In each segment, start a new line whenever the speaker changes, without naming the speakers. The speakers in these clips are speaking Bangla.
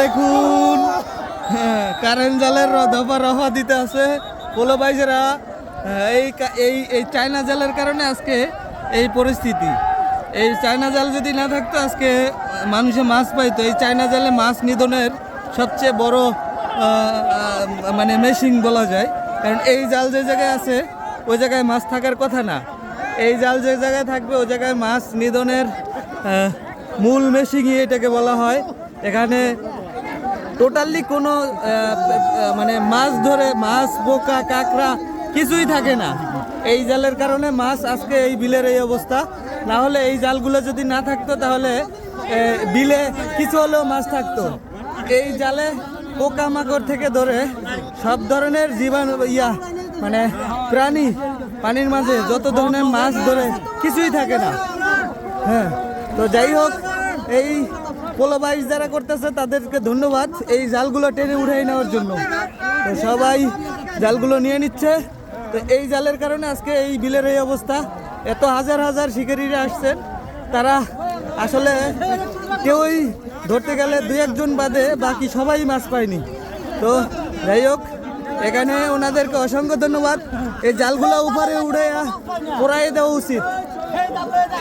দেখুন। হ্যাঁ, কারেন্ট জালের দফা রফা দিতে আছে। পোলো বাইজেরা হ্যাঁ, এই এই এই চায়না জালের কারণে আজকে এই পরিস্থিতি। এই চায়না জাল যদি না থাকতো আজকে মানুষে মাছ পাইতো। এই চায়না জালে মাছ নিধনের সবচেয়ে বড় মানে মেশিন বলা যায়। কারণ এই জাল যে জায়গায় আছে ওই জায়গায় মাছ থাকার কথা না। এই জাল যে জায়গায় থাকবে ওই জায়গায় মাছ নিধনের মূল মেশিনই এটাকে বলা হয়। এখানে টোটালি কোনো মানে মাছ ধরে, মাছ, বোকা, কাঁকড়া কিছুই থাকে না। এই জালের কারণে মাছ আজকে এই বিলের এই অবস্থা। না হলে এই জালগুলো যদি না থাকতো, তাহলে বিলে কিছু হলেও মাছ থাকতো। এই জালে পোকামাকড় থেকে ধরে সব ধরনের জীবাণু, ইয়া মানে প্রাণী পানির মাঝে যত ধরনের মাছ ধরে কিছুই থাকে না। হ্যাঁ তো যাই হোক, এই পোলো বাইশ যারা করতেছে, তাদেরকে ধন্যবাদ এই জালগুলো টেনে উঠাই নেওয়ার জন্য। তো সবাই জালগুলো নিয়ে নিচ্ছে। তো এই জালের কারণে আজকে এই বিলের এই অবস্থা। এত হাজার হাজার শিকারীরা আসছেন। তারা আসলে কেউই ধরতে গেলে দু একজন বাদে বাকি সবাই মাছ পায়নি। তো যাই হোক, এখানে ওনাদেরকে অসংখ্য ধন্যবাদ। এই জালগুলো উপরে উড়ে পোড়াই দেওয়া উচিত।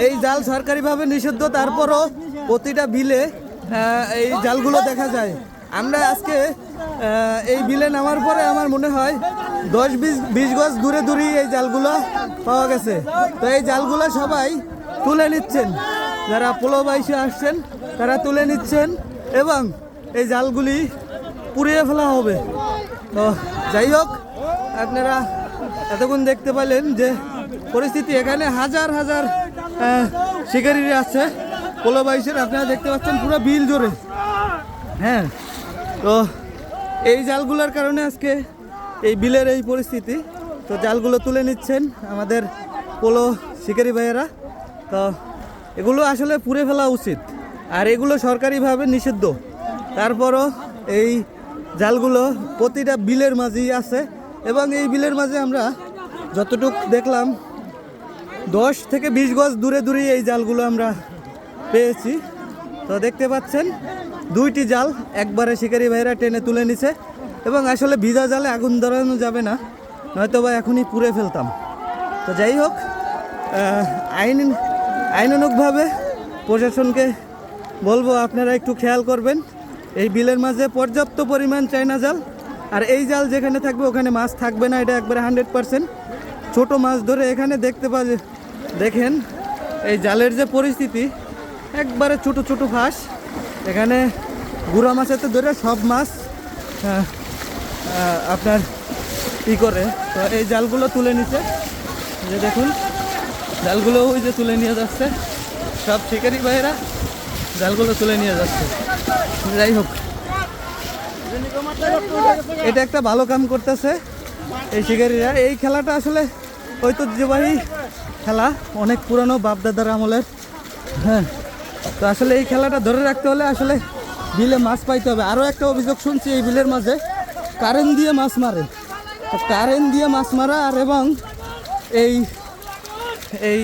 এই জাল সরকারিভাবে নিষিদ্ধ, তারপরও প্রতিটা বিলে এই জালগুলো দেখা যায়। আমরা আজকে এই বিলে নামার পরে আমার মনে হয় দশ বিশ বিশ গজ দূরে দূরেই এই জালগুলো পাওয়া গেছে। তো এই জালগুলো সবাই তুলে নিচ্ছেন। যারা পোলো বাইশে আসছেন, তারা তুলে নিচ্ছেন এবং এই জালগুলি পুড়িয়ে ফেলা হবে। তো যাই হোক, আপনারা এতক্ষণ দেখতে পেলেন যে পরিস্থিতি এখানে হাজার হাজার শিকারীরা আছে। পোলো বাইশের আপনারা দেখতে পাচ্ছেন পুরো বিল জোরে। হ্যাঁ তো এই জালগুলোর কারণে আজকে এই বিলের এই পরিস্থিতি। তো জালগুলো তুলে নিচ্ছেন আমাদের পোলো শিকারী ভাইয়েরা। তো এগুলো আসলে পুড়ে ফেলা উচিত। আর এগুলো সরকারিভাবে নিষিদ্ধ। তারপরও এই জালগুলো প্রতিটা বিলের মাঝেই আছে। এবং এই বিলের মাঝে আমরা যতটুক দেখলাম, দশ থেকে বিশ গজ দূরে দূরেই এই জালগুলো আমরা পেয়েছি। তো দেখতে পাচ্ছেন, দুইটি জাল একবারে শিকারি ভাইরা টেনে তুলে নিছে এবং আসলে ভিজা জালে আগুন ধরানো যাবে না নয়তো বা এখনই পুড়ে ফেলতাম। তো যাই হোক আইন, আইনানুগভাবে প্রশাসনকে বলব আপনারা একটু খেয়াল করবেন, এই বিলের মাঝে পর্যাপ্ত পরিমাণ চায়না জাল, আর এই জাল যেখানে থাকবে ওখানে মাছ থাকবে না, এটা একবারে হান্ড্রেড পার্সেন্ট। ছোটো মাছ ধরে এখানে দেখতে পা দেখেন, এই জালের যে পরিস্থিতি একবারে ছোট ছোট ফাঁস এখানে গুড়া মাছেতে ধরে সব মাছ আহ, আপনার ই করে। তো এই জালগুলো তুলে নিছে। যে দেখুন জালগুলো ওই যে তুলে নিয়ে যাচ্ছে। সব শিকারি ভাইয়েরা জালগুলো তুলে নিয়ে যাচ্ছে। যাই হোক। এটা একটা ভালো কাম করতেছে এই শিকারিরা। এই খেলাটা আসলে ঐতিহ্যবাহী খেলা অনেক পুরানো বাপদাদার আমলের। হ্যাঁ। তো আসলে এই খেলাটা ধরে রাখতে হলে আসলে বিলে মাছ পাইতে হবে। আরও একটা অভিযোগ শুনছি এই বিলের মাঝে কারেন্ট দিয়ে মাছ মারে। তো কারেন্ট দিয়ে মাছ মারা আর এবং এই এই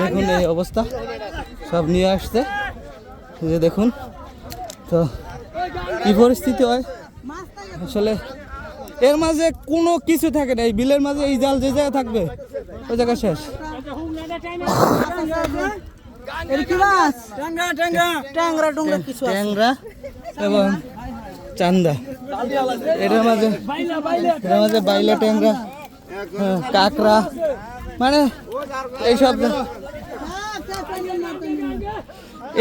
দেখুন এই অবস্থা, সব নিয়ে আসছে। দেখুন, তো কি পরিস্থিতি হয়? আসলে এর মাঝে কোনো কিছু থাকে না এই বিলের মাঝে এই জাল যে জায়গায় থাকবে ওই জায়গা শেষ।
ট্যাংরা
এবং চান্দা। এটার মাঝে এটার মাঝে বাইলা ট্যাংরা হ্যাঁ, কাঁকড়া মানে এইসব।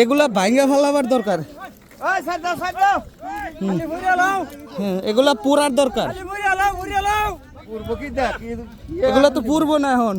এগুলা ভাঙ্গা ফেলাবার দরকার। হ্যাঁ এগুলা পুরার দরকার। এগুলা তো পুরবো না এখন।